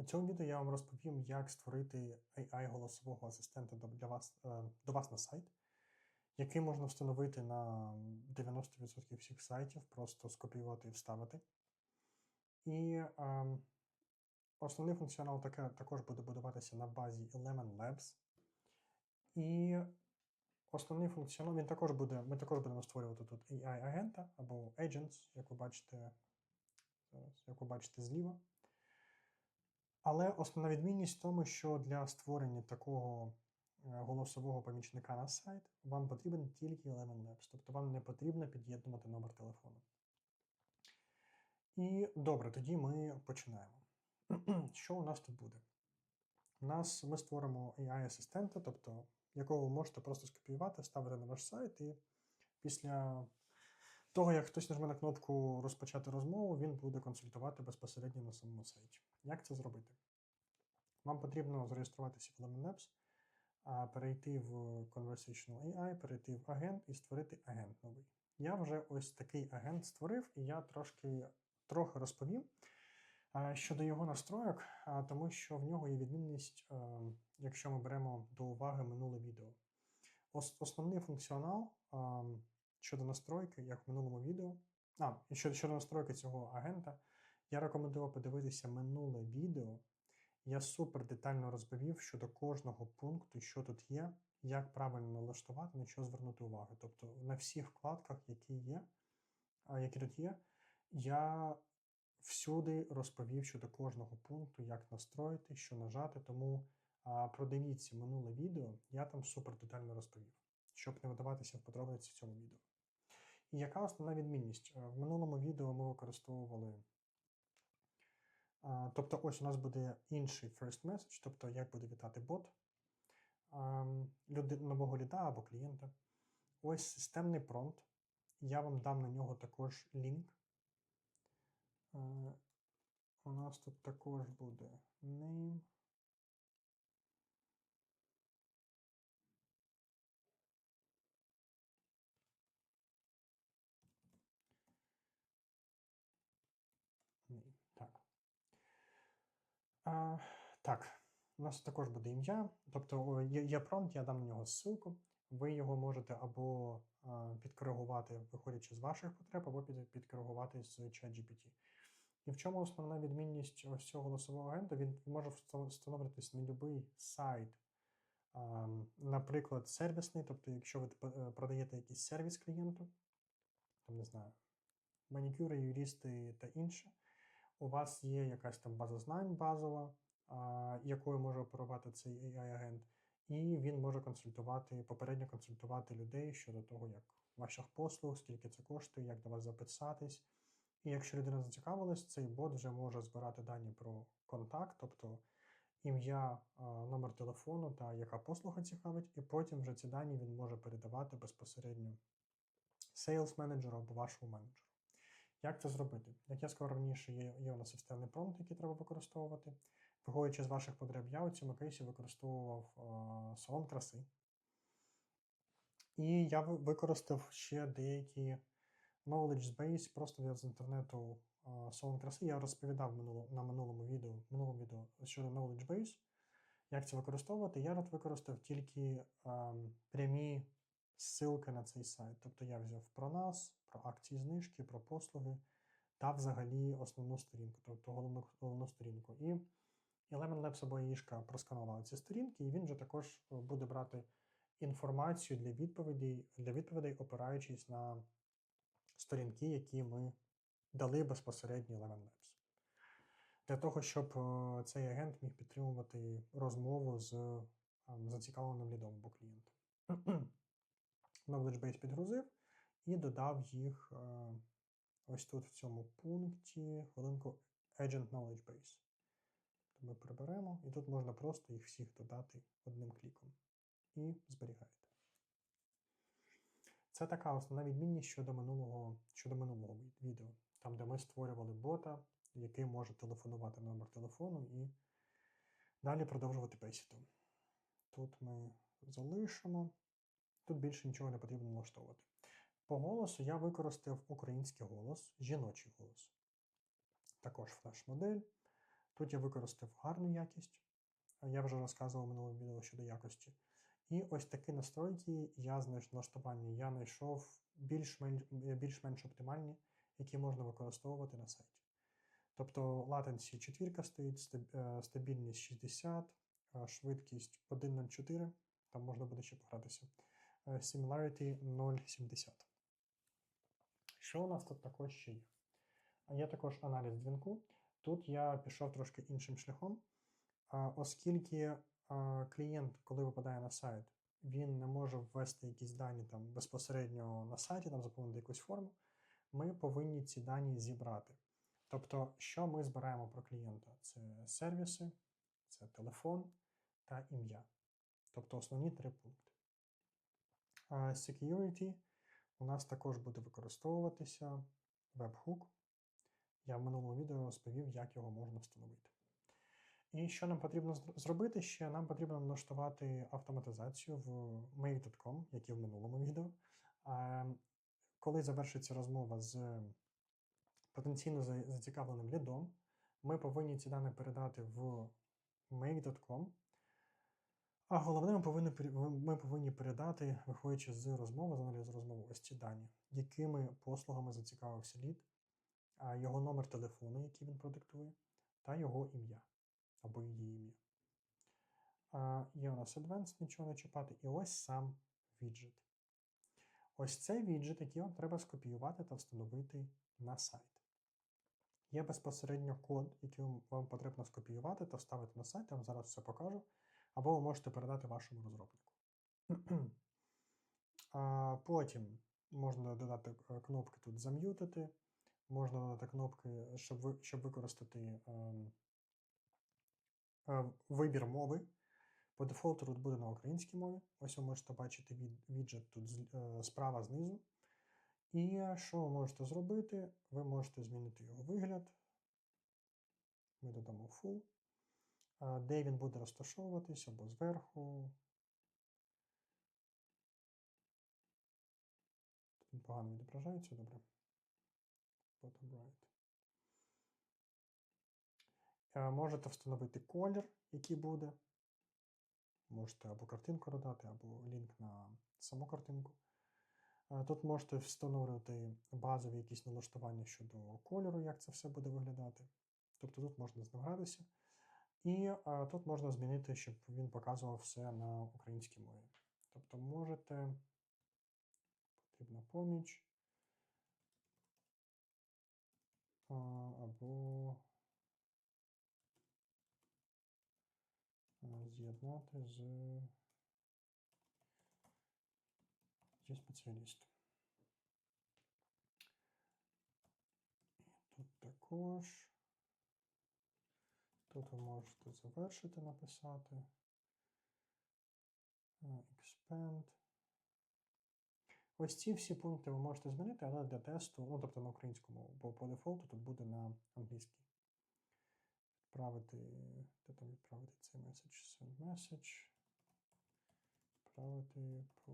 У цьому відео я вам розповім, як створити AI голосового асистента для вас, е, до вас на сайт, який можна встановити на 90% всіх сайтів, просто скопіювати і вставити. І ем, основний функціонал таке, також буде будуватися на базі Element Labs. І основний функціонал він також буде, ми також будемо створювати тут AI-агента або agents, як ви бачите, як ви бачите зліва. Але основна відмінність в тому, що для створення такого е, голосового помічника на сайт вам потрібен тільки Element Labs, тобто вам не потрібно під'єднувати номер телефону. І добре, тоді ми починаємо. Що у нас тут буде? У нас ми створимо AI-асистента, тобто якого ви можете просто скопіювати, вставити на ваш сайт, і після того, як хтось нажме на кнопку розпочати розмову, він буде консультувати безпосередньо на самому сайті. Як це зробити? Вам потрібно зареєструватися в Element Labs, перейти в Conversational AI, перейти в агент і створити агент новий. Я вже ось такий агент створив, і я трошки трохи розповім щодо його настройок, тому що в нього є відмінність, якщо ми беремо до уваги минуле відео. Основний функціонал щодо настройки, як в минулому відео, а, і щодо, щодо настройки цього агента, я рекомендую подивитися минуле відео. Я супер детально розповів щодо кожного пункту, що тут є, як правильно налаштувати, на що звернути увагу. Тобто на всіх вкладках, які є, які тут є, я всюди розповів щодо кожного пункту, як настроїти, що нажати. Тому продивіться минуле відео, я там супер детально розповів, щоб не видаватися в подробиці в цьому відео. І яка основна відмінність? Е, В минулому відео ми використовували. Тобто, ось у нас буде інший first message, тобто як буде вітати бот люди, нового ліда або клієнта. Ось системний промпт. Я вам дам на нього також лінк. Е, У нас тут також буде. Name. Так. А, так, у нас також буде ім'я. Тобто є, є промпт, я дам на нього ссылку. Ви його можете або а, підкоригувати, виходячи з ваших потреб, або під, підкоригувати з ChatGPT. І в чому основна відмінність ось цього голосового агента? Він може вста- встановлюватись на будь-який сайт. А, наприклад, сервісний, тобто, якщо ви е, продаєте якийсь сервіс клієнту, там не знаю, манікюри, юристи та інше, у вас є якась там база знань базова, якою може оперувати цей AI-агент, і він може консультувати, попередньо консультувати людей щодо того, як ваших послуг, скільки це коштує, як до вас записатись. І якщо людина зацікавилась, цей бот вже може збирати дані про контакт, тобто ім'я, номер телефону та яка послуга цікавить, і потім вже ці дані він може передавати безпосередньо сейлс менеджеру або вашому менеджеру. Як це зробити? Як я сказав раніше, є, є у нас системний промпт, який треба використовувати. Виходячи з ваших потреб, я у цьому кейсі використовував а, салон краси. І я використав ще деякі knowledge base просто я з інтернету а, салон краси. Я розповідав минуло, на минулому відео, минулому відео щодо knowledge base, як це використовувати. Я використав тільки а, прямі ссылки на цей сайт. Тобто я взяв про нас, про акції знижки, про послуги та взагалі основну сторінку, тобто головну, головну сторінку. І Element Labs або Ішка просканували ці сторінки, і він вже також е, буде брати інформацію для відповідей, для відповідей, опираючись на сторінки, які ми дали безпосередньо Element Labs. Для того, щоб е, цей агент міг підтримувати розмову з е, зацікавленим лідом або клієнтом. Knowledge Base підгрузив і додав їх е, ось тут в цьому пункті хвилинку Agent Knowledge Base. То ми приберемо, і тут можна просто їх всіх додати одним кліком. І зберігаєте. Це така основна відмінність щодо минулого, щодо минулого відео, там, де ми створювали бота, який може телефонувати номер телефону і далі продовжувати бесіду. Тут ми залишимо. Тут більше нічого не потрібно налаштовувати. По голосу я використав український голос, жіночий голос. Також флеш-модель. Тут я використав гарну якість. Я вже розказував в минулому відео щодо якості. І ось такі настройки я налаштування. Я знайшов більш-менш більш-менш оптимальні, які можна використовувати на сайті. Тобто latency 4 стоїть, е, стабільність 60, швидкість 1.04, там можна буде ще погратися. Е, similarity 0.70. Що у нас тут також ще є? Є також аналіз дзвінку. Тут я пішов трошки іншим шляхом, оскільки клієнт, коли випадає на сайт, він не може ввести якісь дані там безпосередньо на сайті, там заповнити якусь форму, ми повинні ці дані зібрати. Тобто, що ми збираємо про клієнта? Це сервіси, це телефон та ім'я. Тобто основні три пункти. Security у нас також буде використовуватися webhook. Я в минулому відео розповів, як його можна встановити. І що нам потрібно зробити ще? Нам потрібно налаштувати автоматизацію в make.com, як і в минулому відео. Коли завершиться розмова з потенційно зацікавленим лідом, ми повинні ці дані передати в make.com. А головне, ми повинні ми повинні передати, виходячи з розмови, з аналізу розмови, ось ці дані, якими послугами зацікавився лід, його номер телефону, який він продиктує, та його ім'я або її ім'я. Є у нас Advanced, нічого не чіпати, і ось сам віджит. Ось цей віджит, який вам треба скопіювати та встановити на сайт. Є безпосередньо код, який вам потрібно скопіювати та вставити на сайт, я вам зараз все покажу. Або ви можете передати вашому розробнику. Потім можна додати е, кнопки тут зам'ютити, можна додати кнопки, щоб ви, щоб використати ем, е, вибір мови. По дефолту тут буде на українській мові. Ось ви можете бачити віджет тут е, справа знизу. І що ви можете зробити? Ви можете змінити його вигляд. Ми додамо full. Де він буде розташовуватись або зверху. Він погано відображається, добре. Bottom right. Можете встановити колір, який буде. Можете або картинку додати, або лінк на саму картинку. Тут можете встановлювати базові якісь налаштування щодо кольору, як це все буде виглядати. Тобто тут можна з ним гратися. І а, тут можна змінити, щоб він показував все на українській мові. Тобто можете, потрібна поміч. Або з'єднати з зі спеціалістом. І тут також. Тут ви можете завершити написати. Expand. Ось ці всі пункти ви можете змінити, але для тесту, ну, тобто на українську мову, бо по дефолту тут буде на англійській. Відправити, де там відправити цей меседж, send message. Відправити по.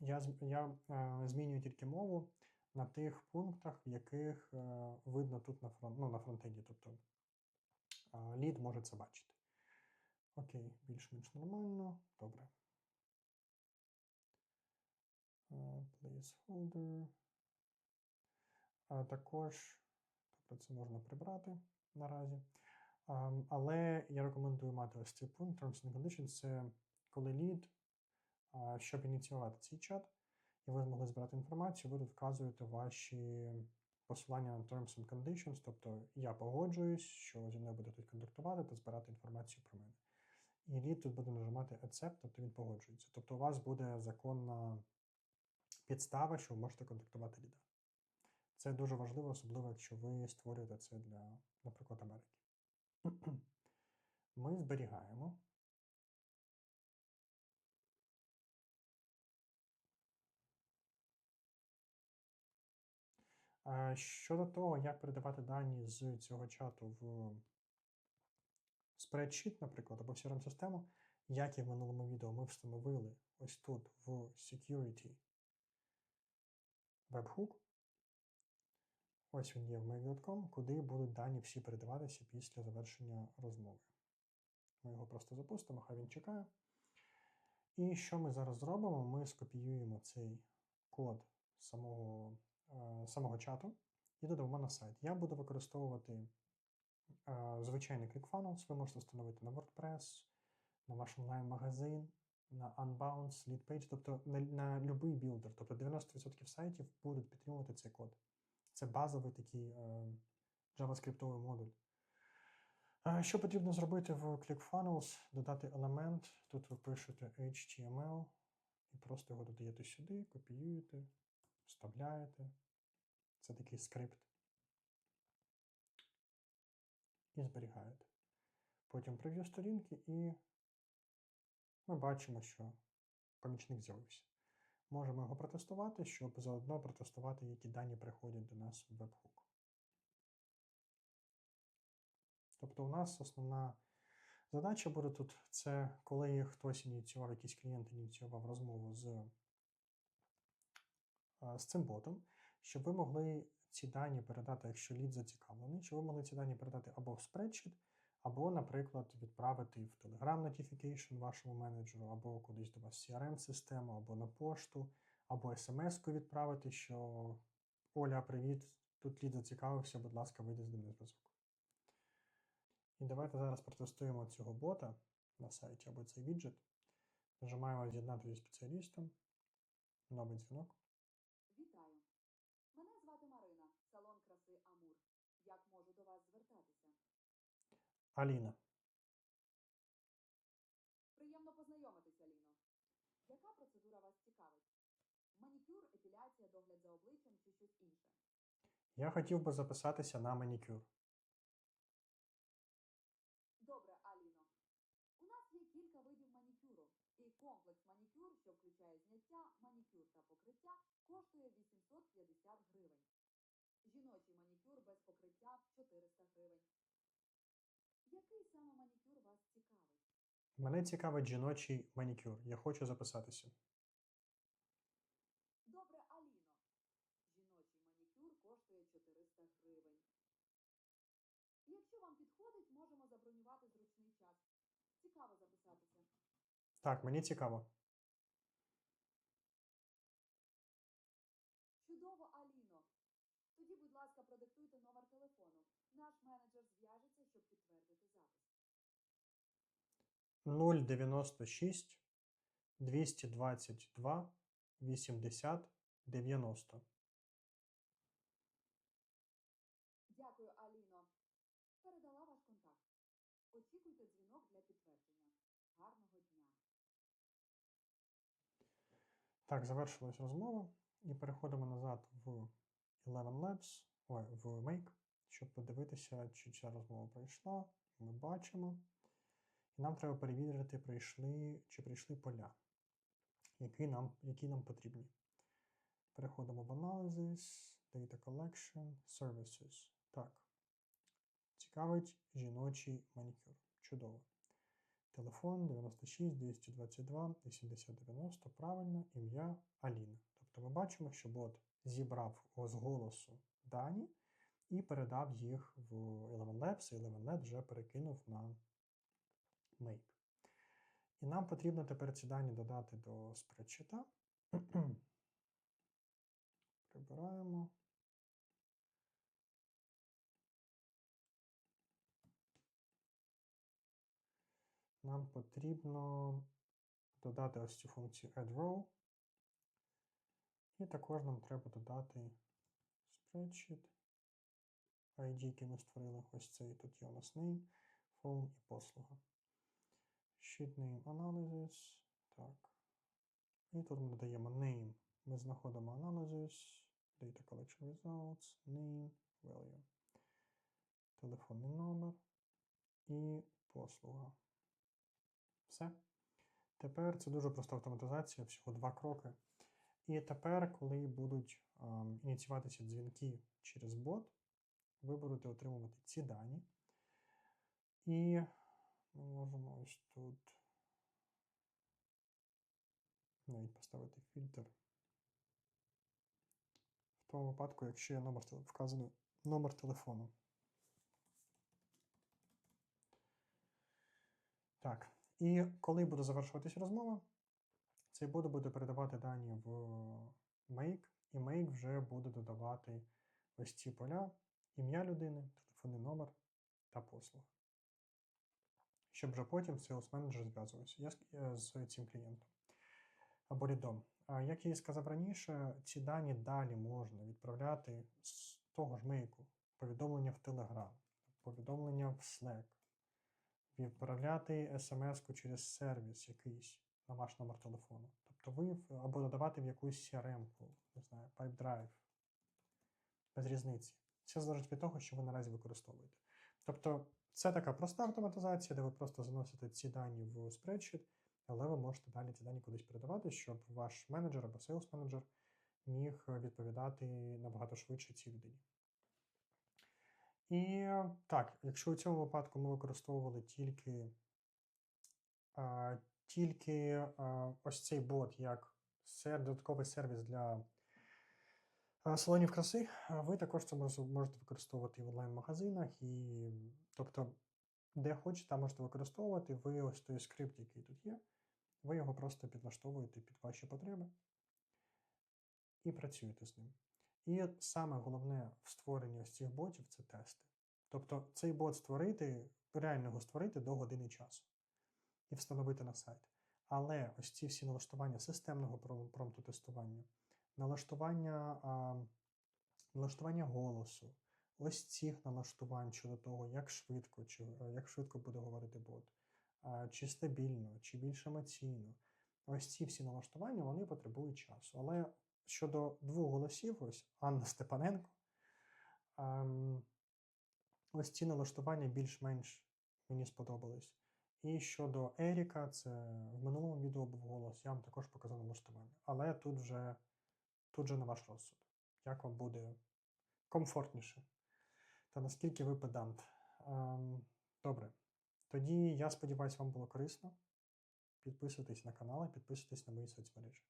Я я е, змінюю тільки мову на тих пунктах, в яких е, видно тут на фронт, ну, на фронтенді. Тобто лід може це бачити. Окей, більш-менш нормально. Добре. Placeholder. Також, тобто це можна прибрати наразі. Але я рекомендую мати ось цей пункт Terms and Conditions. Це коли лід, щоб ініціювати цей чат, і ви змогли збирати інформацію, ви тут вказуєте ваші посилання на Terms and Conditions, тобто я погоджуюсь, що зі мною буде тут контактувати та збирати інформацію про мене. І лід тут буде нажимати Accept, тобто він погоджується. Тобто у вас буде законна підстава, що ви можете контактувати ліда. Це дуже важливо, особливо, якщо ви створюєте це для, наприклад, Америки. Ми зберігаємо. Щодо того, як передавати дані з цього чату в спредшіт, наприклад, або в crm систему як і в минулому відео ми встановили ось тут в Security Webhook. Ось він є в mail.com, куди будуть дані всі передаватися після завершення розмови. Ми його просто запустимо, хай він чекає. І що ми зараз зробимо? Ми скопіюємо цей код самого, е, самого чату і додамо на сайт. Я буду використовувати е, звичайний ClickFunnels. Ви можете встановити на WordPress, на ваш онлайн-магазин, на Unbounce, LeadPage, тобто на, на будь-який білдер. Тобто 90% сайтів будуть підтримувати цей код. Це базовий такий е, JavaScript модуль. Е, Що потрібно зробити в ClickFunnels? Додати елемент. Тут ви пишете HTML і просто його додаєте сюди, копіюєте, вставляєте. Це такий скрипт. І зберігаєте. Потім прев'ю сторінки, і ми бачимо, що помічник з'явився. Можемо його протестувати, щоб заодно протестувати, які дані приходять до нас в webhook. Тобто у нас основна задача буде тут це, коли хтось ініціював, якийсь клієнт ініціював розмову з, з цим ботом, щоб ви могли ці дані передати, якщо лід зацікавлений, щоб ви могли ці дані передати або в spreadsheet, або, наприклад, відправити в Telegram Notification вашому менеджеру, або кудись до вас CRM-систему, або на пошту, або смс-ку відправити, що Оля, привіт, тут лід зацікавився, будь ласка, вийди з ним на зв'язок. І давайте зараз протестуємо цього бота на сайті або цей віджит. Нажимаємо з'єднати зі спеціалістом. Новий дзвінок. Вітаю. Мене звати Марина, салон краси Амур. Як можу до вас звертатися? Аліна. Приємно познайомитися, Ліно. Яка процедура вас цікавить? Манікюр, епіляція, догляд за обличчям чи щось інше? Я хотів би записатися на манікюр. Добре, Аліно. У нас є кілька видів манікюру. І комплекс манікюр, що включає зняття, манікюр та покриття, коштує 850 гривень. Жіночий манікюр без покриття 400 гривень. Який саме манікюр вас цікавить? Мене цікавить жіночий манікюр. Я хочу записатися. Добре, Аліно. Жіночий манікюр коштує 400 гривень. Якщо вам підходить, можемо забронювати зручний час. Цікаво записатися. Так, мені цікаво. Чудово, Аліно. Тоді, будь ласка, продиктуйте номер телефону. Наш менеджер зв'яжеться, щоб підтвердити запис. 096 222 80 90. Дякую, Аліно. Передала ваш контакт. Очікуйте дзвінок для підтвердження. Гарного дня. Так, завершилась розмова. І переходимо назад в Eleven Labs, ой, в Make, щоб подивитися, чи ця розмова пройшла. Ми бачимо. Нам треба перевірити, прийшли, чи прийшли поля, які нам, які нам потрібні. Переходимо в Analysis, Data Collection, Services. Так. Цікавить жіночий манікюр. Чудово. Телефон 96 222 80 90. Правильно, ім'я Аліна. Тобто ми бачимо, що бот зібрав з голосу дані і передав їх в Eleven Labs, і Eleven Labs вже перекинув на Make. І нам потрібно тепер ці дані додати до спредшита. Прибираємо. Нам потрібно додати ось цю функцію addRow. І також нам треба додати spreadsheet. ID, який ми створили. Ось цей тут є у нас name, phone і послуга. Sheet name analysis. Так. І тут ми додаємо name. Ми знаходимо analysis, data collection results, name, value. Телефонний номер і послуга. Все. Тепер це дуже проста автоматизація, всього два кроки. І тепер, коли будуть ем, ініціюватися дзвінки через бот, ви будете отримувати ці дані. І ми можемо ось тут навіть поставити фільтр. В тому випадку, якщо є номер вказаний номер телефону. Так, і коли буде завершуватись розмова, цей бот буде передавати дані в Make, і Make вже буде додавати ось ці поля, ім'я людини, телефонний номер та послуг. Щоб вже потім Sales Manager зв'язувався з- цим клієнтом або лідом. А як я і сказав раніше, ці дані далі можна відправляти з того ж мейку, повідомлення в Telegram, повідомлення в Slack, відправляти смс-ку через сервіс якийсь на ваш номер телефону. Тобто ви або додавати в якусь CRM-ку, не знаю, PipeDrive, без різниці. Все залежить від того, що ви наразі використовуєте. Тобто, це така проста автоматизація, де ви просто заносите ці дані в спредшіт, але ви можете далі ці дані кудись передавати, щоб ваш менеджер або сейлс менеджер міг відповідати набагато швидше цій людині. І так, якщо у цьому випадку ми використовували тільки, а, тільки а, ось цей бот як сер- додатковий сервіс для салонів краси, ви також це можете використовувати і в онлайн-магазинах, і тобто, де хочете, можете використовувати. Ви ось той скрипт, який тут є, ви його просто підлаштовуєте під ваші потреби і працюєте з ним. І саме головне в створенні ось цих ботів це тести. Тобто цей бот створити, реально його створити до години часу і встановити на сайт. Але ось ці всі налаштування системного пром- промпту тестування, налаштування, а, налаштування голосу, ось цих налаштувань щодо того, як швидко, чи, е, як швидко буде говорити бот, а, чи стабільно, чи більш емоційно. Ось ці всі налаштування вони потребують часу. Але щодо двох голосів, ось Анна Степаненко, ем, ось ці налаштування більш-менш мені сподобались. І щодо Еріка, це в минулому відео був голос, я вам також показав налаштування. Але тут вже, тут же на ваш розсуд. Як вам буде комфортніше? Та наскільки ви педант? Ем, добре. Тоді я сподіваюся, вам було корисно. Підписуйтесь на канал і підписуйтесь на мої соцмережі.